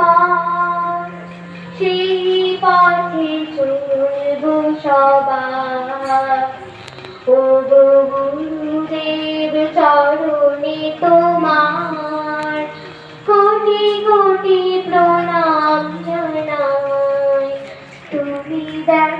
পথ সেই পথে চলব সবার। ও গুরুদেব, চরণে তোমার কোটি কোটি প্রণাম জানাই। তুমি দেখালে